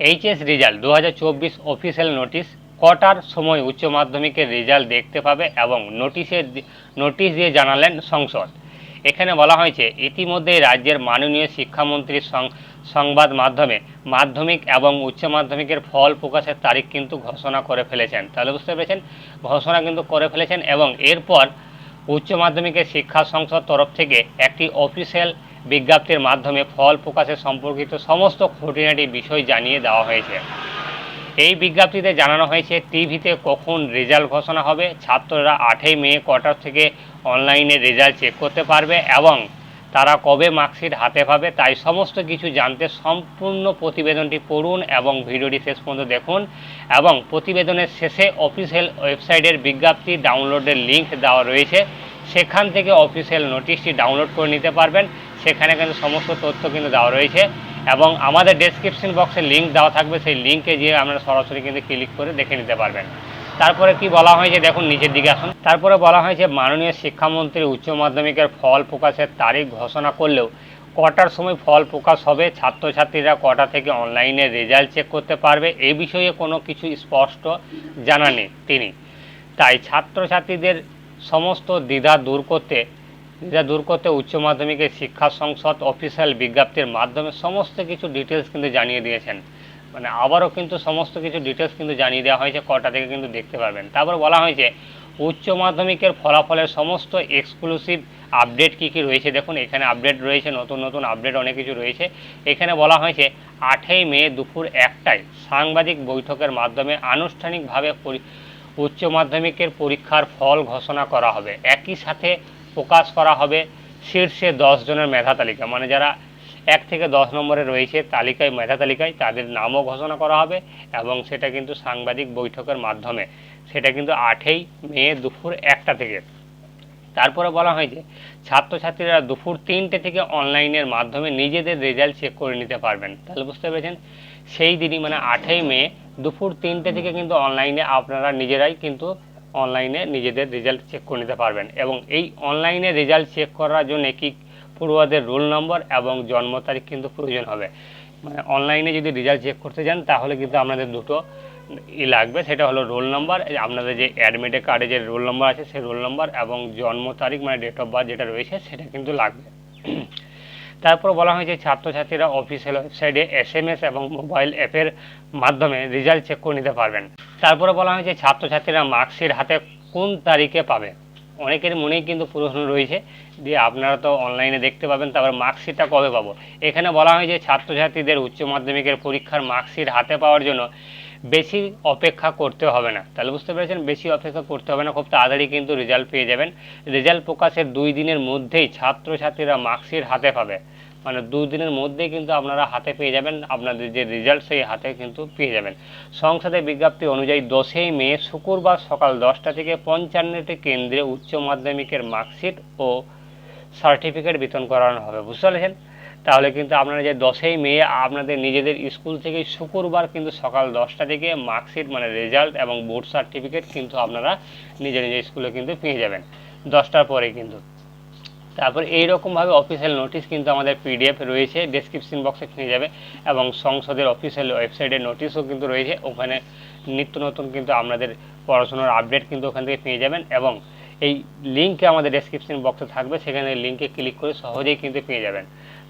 HS result দু হাজার চব্বিশ অফিসিয়াল নোটিশ কটার সময় উচ্চ মাধ্যমিকের রেজাল্ট দেখতে পাবে এবং নোটিশের নোটিশ দিয়ে জানালেন সংসদ। এখানে বলা হয়েছে, ইতিমধ্যেই রাজ্যের মাননীয় শিক্ষামন্ত্রীর সংবাদ মাধ্যমে মাধ্যমিক এবং উচ্চ মাধ্যমিকের ফল প্রকাশের তারিখ কিন্তু ঘোষণা করে ফেলেছেন। তাহলে বুঝতে পেরেছেন? ঘোষণা কিন্তু করে ফেলেছেন এবং এরপর উচ্চ মাধ্যমিকের শিক্ষা সংসদ তরফ থেকে একটি অফিসিয়াল বিজ্ঞপ্তির মাধ্যমে ফল প্রকাশের সম্পর্কিত সমস্ত খুঁটিনাটি বিষয় জানিয়ে দেওয়া হয়েছে। এই বিজ্ঞপ্তিতে জানানো হয়েছে, টিভিতে কখন রেজাল্ট ঘোষণা হবে, ছাত্ররা আটই মে কটার থেকে অনলাইনে রেজাল্ট চেক করতে পারবে এবং তারা কবে মার্কশিট হাতে পাবে তাই সমস্ত কিছু জানতে সম্পূর্ণ প্রতিবেদনটি পড়ুন এবং ভিডিওটি শেষ পর্যন্ত দেখুন এবং প্রতিবেদনের শেষে অফিসিয়াল ওয়েবসাইটের বিজ্ঞপ্তি ডাউনলোডের লিংক দেওয়া রয়েছে। সেখান থেকে অফিসিয়াল নোটিশটি ডাউনলোড করে নিতে পারবেন সেখানে কিন্তু সমস্ত তথ্য কিন্তু দেওয়া রয়েছে এবং আমাদের ডেসক্রিপশন বক্সে লিঙ্ক দেওয়া থাকবে, সেই লিংকে গিয়ে আপনারা সরাসরি কিন্তু ক্লিক করে দেখে নিতে পারবেন। তারপরে কি বলা হয়েছে? দেখুন, নিচের দিকে আসুন। তারপরে বলা হয়েছে, মাননীয় শিক্ষামন্ত্রী উচ্চ মাধ্যমিকের ফল প্রকাশের তারিখ ঘোষণা করলেও কটার সময় ফল প্রকাশ হবে? ছাত্রছাত্রীরা কটা থেকে অনলাইনে রেজাল্ট চেক করতে পারবে? এ বিষয়ে কোনো কিছু স্পষ্ট জানাননি তিনি। তাই ছাত্রছাত্রীদের সমস্ত দ্বিধা দূর করতে দ্বিধা দূর করতে উচ্চ মাধ্যমিকের শিক্ষা সংসদ অফিসিয়াল বিজ্ঞপ্তির মাধ্যমে সমস্ত কিছু ডিটেলস কিন্তু জানিয়ে দিয়েছেন। মানে আবারও কিন্তু সমস্ত কিছু ডিটেলস কিন্তু জানিয়ে দেওয়া হয়েছে, কটা থেকে কিন্তু দেখতে পারবেন। তারপর বলা হয়েছে, উচ্চ মাধ্যমিকের ফলাফলের সমস্ত এক্সক্লুসিভ আপডেট কী কী রয়েছে? দেখুন, এখানে আপডেট রয়েছে, নতুন নতুন আপডেট অনেক কিছু রয়েছে। এখানে বলা হয়েছে, আটই মে দুপুর একটায় সাংবাদিক বৈঠকের মাধ্যমে আনুষ্ঠানিকভাবে উচ্চ মাধ্যমিকের পরীক্ষার ফল ঘোষণা করা হবে। একই সাথে প্রকাশ করা হবে শীর্ষে জনের মেধা তালিকা। মানে যারা এক থেকে দশ নম্বরে রয়েছে, তালিকায়, মেধা তালিকায়, তাদের নামও ঘোষণা করা হবে এবং সেটা কিন্তু সাংবাদিক বৈঠকের মাধ্যমে। সেটা কিন্তু আটই মে দুপুর একটা থেকে। তারপরে বলা হয়েছে ছাত্রছাত্রীরা দুপুর তিনটে থেকে অনলাইনের মাধ্যমে নিজেদের রেজাল্ট চেক করে নিতে পারবেন। তাহলে বুঝতে পেরেছেন? সেই দিনই মানে আটই মে দুপুর তিনটে থেকে কিন্তু অনলাইনে আপনারা নিজেরাই কিন্তু অনলাইনে নিজেদের রেজাল্ট চেক করে নিতে পারবেন। এবং এই অনলাইনে রেজাল্ট চেক করার জন্য কি পড়ুয়াদের রোল নম্বর এবং জন্ম তারিখ কিন্তু প্রয়োজন হবে। মানে অনলাইনে যদি রেজাল্ট চেক করতে যান, তাহলে কিন্তু আপনাদের দুটো ই লাগবে। সেটা হলো রোল নাম্বার আপনাদের যে অ্যাডমিটের কার্ডে যে রোল নাম্বার আছে, সেই রোল নাম্বার এবং জন্ম তারিখ মানে ডেট অফ বার্থ যেটা রয়েছে, সেটা কিন্তু লাগবে। তারপর বলা হয়েছে ছাত্রছাত্রীরা অফিসিয়াল ওয়েবসাইটে এস এম এস এবং মোবাইল অ্যাপের মাধ্যমে রেজাল্ট চেক করে নিতে পারবেন। তারপরে বলা হয়েছে ছাত্রছাত্রীরা মার্কশিট হাতে কোন তারিখে পাবে? অনেকের মনেই কিন্তু প্রশ্ন রয়েছে দিয়ে আপনারা তো অনলাইনে দেখতে পাবেন তারপর মার্কশিটটা কবে পাবো? এখানে বলা হয়েছে ছাত্রছাত্রীদের উচ্চ মাধ্যমিকের পরীক্ষার মার্কশিট হাতে পাওয়ার জন্য বেশি অপেক্ষা করতে হবে না। তাহলে বুঝতে পেরেছেন? বেশি অপেক্ষা করতে হবে না, খুব তাড়াতাড়ি কিন্তু রেজাল্ট পেয়ে যাবেন। রেজাল্ট প্রকাশের দুই দিনের মধ্যেই ছাত্রছাত্রীরা মার্কশিট হাতে পাবে। মানে দুই দিনের মধ্যেই কিন্তু আপনারা হাতে পেয়ে যাবেন, আপনাদের যে রেজাল্ট সেই হাতে কিন্তু পেয়ে যাবেন। সংসদের বিজ্ঞপ্তি অনুযায়ী দশই মে শুক্রবার সকাল দশটা থেকে পঞ্চান্নটি কেন্দ্রে উচ্চ মাধ্যমিকের মার্কশিট ও সার্টিফিকেট বিতরণ করানো হবে। বুঝতে পারছেন? তাহলে কিন্তু আপনারা যে দশই মে, আপনাদের নিজেদের স্কুল থেকে শুক্রবার কিন্তু সকাল দশটা থেকে মার্কশিট মানে রেজাল্ট এবং বোর্ড সার্টিফিকেট কিন্তু আপনারা নিজের নিজের স্কুলে কিন্তু পেয়ে যাবেন। দশটার পরে কিন্তু। তারপর এইরকমভাবে অফিসিয়াল নোটিশ কিন্তু আমাদের পিডিএফ রয়েছে ডেসক্রিপশন বক্সে পেয়ে যাবে এবং সংসদের অফিসিয়াল ওয়েবসাইটে নোটিশও কিন্তু রয়েছে। ওখানে নিত্য নতুন কিন্তু আপনাদের পড়াশোনার আপডেট কিন্তু ওখান থেকে পেয়ে যাবেন এবং এই লিঙ্কে আমাদের ডেসক্রিপশন বক্সে থাকবে। সেখানে লিঙ্কে ক্লিক করে সহজেই কিন্তু পেয়ে যাবেন।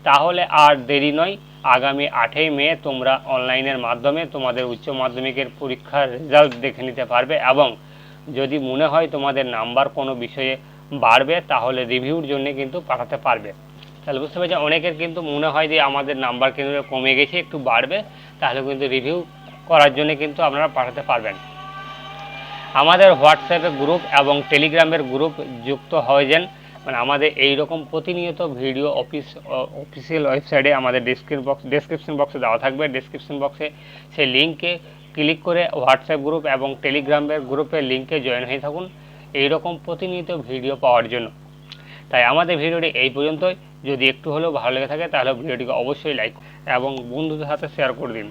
তাহলে আর দেরি নয়। আগামী আটই মে তোমরা অনলাইনের মাধ্যমে তোমাদের উচ্চ মাধ্যমিকের পরীক্ষার রেজাল্ট দেখে নিতে পারবে এবং যদি মনে হয় তোমাদের নাম্বার কোনো বিষয়ে বাড়বে, তাহলে রিভিউর জন্য কিন্তু পাঠাতে পারবে। তাহলে বুঝতে পারছি, অনেকের কিন্তু মনে হয় যে আমাদের নাম্বার কিন্তু কমে গেছে, একটু বাড়বে, তাহলে কিন্তু রিভিউ করার জন্য কিন্তু আপনারা পাঠাতে পারবেন। আমাদের হোয়াটসঅ্যাপে গ্রুপ এবং টেলিগ্রামের গ্রুপ যুক্ত হয়ে যান। মানে আমাদের এই রকম প্রতিনিয়ত ভিডিও অফিস অফিসিয়াল ওয়েবসাইটে আমাদের ডিসক্রিপ বক্স ডেসক্রিপশন বক্সে দেওয়া থাকবে। ডেসক্রিপশন বক্সে সেই লিঙ্কে ক্লিক করে হোয়াটসঅ্যাপ গ্রুপ এবং টেলিগ্রামের গ্রুপের লিঙ্কে জয়েন হয়ে থাকুন। এই রকম প্রতিনিয়ত ভিডিও পাওয়ার জন্য। তাই আমাদের ভিডিওটি এই পর্যন্তই। যদি একটু হলেও ভালো লেগে থাকে, তাহলে ভিডিওটিকে অবশ্যই লাইক এবং বন্ধুদের সাথে শেয়ার করে দিন।